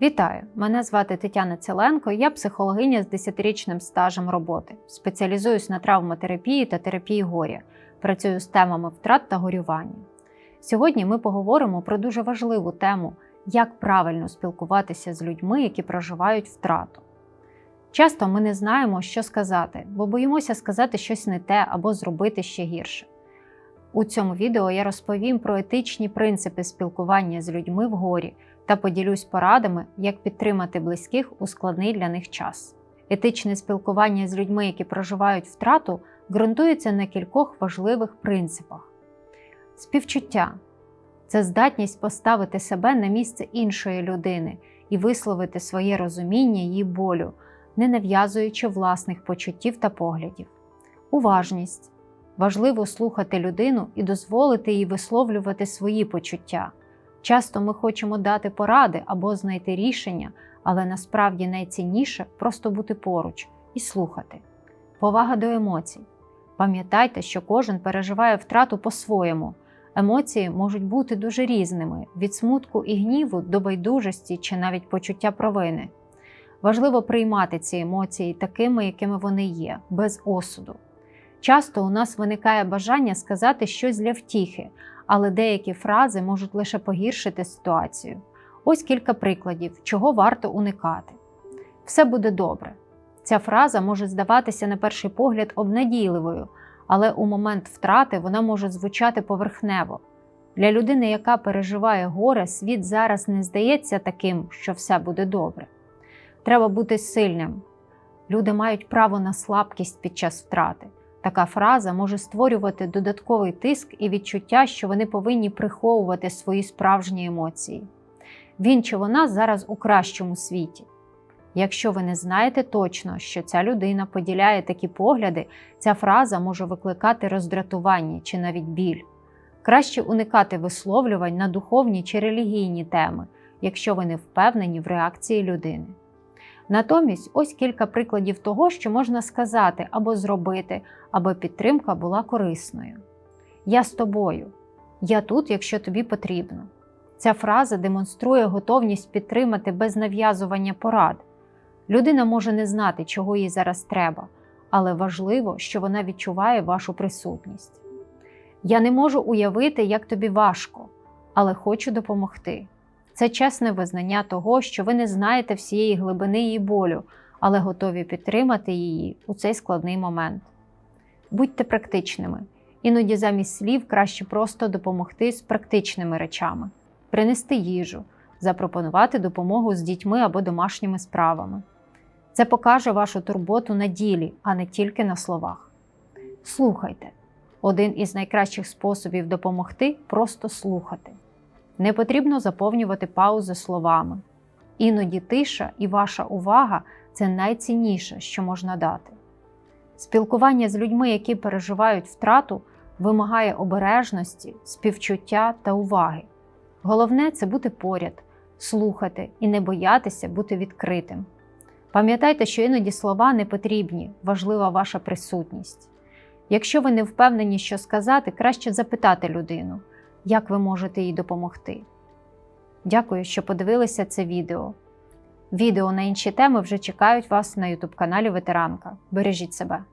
Вітаю! Мене звати Тетяна Целенко, я психологиня з 10-річним стажем роботи. Спеціалізуюсь на травматерапії та терапії горя. Працюю з темами втрат та горювання. Сьогодні ми поговоримо про дуже важливу тему, як правильно спілкуватися з людьми, які проживають втрату. Часто ми не знаємо, що сказати, бо боїмося сказати щось не те або зробити ще гірше. У цьому відео я розповім про етичні принципи спілкування з людьми в горі та поділюсь порадами, як підтримати близьких у складний для них час. Етичне спілкування з людьми, які проживають втрату, ґрунтується на кількох важливих принципах: співчуття це здатність поставити себе на місце іншої людини і висловити своє розуміння її болю, не нав'язуючи власних почуттів та поглядів. Уважність важливо слухати людину і дозволити їй висловлювати свої почуття. Часто ми хочемо дати поради або знайти рішення, але насправді найцінніше просто бути поруч і слухати. Повага до емоцій. Пам'ятайте, що кожен переживає втрату по-своєму. Емоції можуть бути дуже різними: від смутку і гніву до байдужості чи навіть почуття провини. Важливо приймати ці емоції такими, якими вони є, без осуду. Часто у нас виникає бажання сказати щось для втіхи, але деякі фрази можуть лише погіршити ситуацію. Ось кілька прикладів, чого варто уникати. Все буде добре. Ця фраза може здаватися на перший погляд обнадійливою, але у момент втрати вона може звучати поверхнево. Для людини, яка переживає горе, світ зараз не здається таким, що все буде добре. Треба бути сильним. Люди мають право на слабкість під час втрати. Така фраза може створювати додатковий тиск і відчуття, що вони повинні приховувати свої справжні емоції. Він чи вона зараз у кращому світі. Якщо ви не знаєте точно, що ця людина поділяє такі погляди, ця фраза може викликати роздратування чи навіть біль. Краще уникати висловлювань на духовні чи релігійні теми, якщо ви не впевнені в реакції людини. Натомість, ось кілька прикладів того, що можна сказати або зробити, аби підтримка була корисною. Я з тобою. Я тут, якщо тобі потрібно. Ця фраза демонструє готовність підтримати без нав'язування порад. Людина може не знати, чого їй зараз треба, але важливо, що вона відчуває вашу присутність. Я не можу уявити, як тобі важко, але хочу допомогти. Це чесне визнання того, що ви не знаєте всієї глибини її болю, але готові підтримати її у цей складний момент. Будьте практичними. Іноді замість слів краще просто допомогти з практичними речами, принести їжу, запропонувати допомогу з дітьми або домашніми справами. Це покаже вашу турботу на ділі, а не тільки на словах. Слухайте. Один із найкращих способів допомогти просто слухати. Не потрібно заповнювати паузи словами. Іноді тиша і ваша увага це найцінніше, що можна дати. Спілкування з людьми, які переживають втрату, вимагає обережності, співчуття та уваги. Головне це бути поряд, слухати і не боятися бути відкритим. Пам'ятайте, що іноді слова не потрібні, важлива ваша присутність. Якщо ви не впевнені, що сказати, краще запитати людину як ви можете їй допомогти. Дякую, що подивилися це відео. Відео на інші теми вже чекають вас на YouTube каналі Ветеранка. Бережіть себе!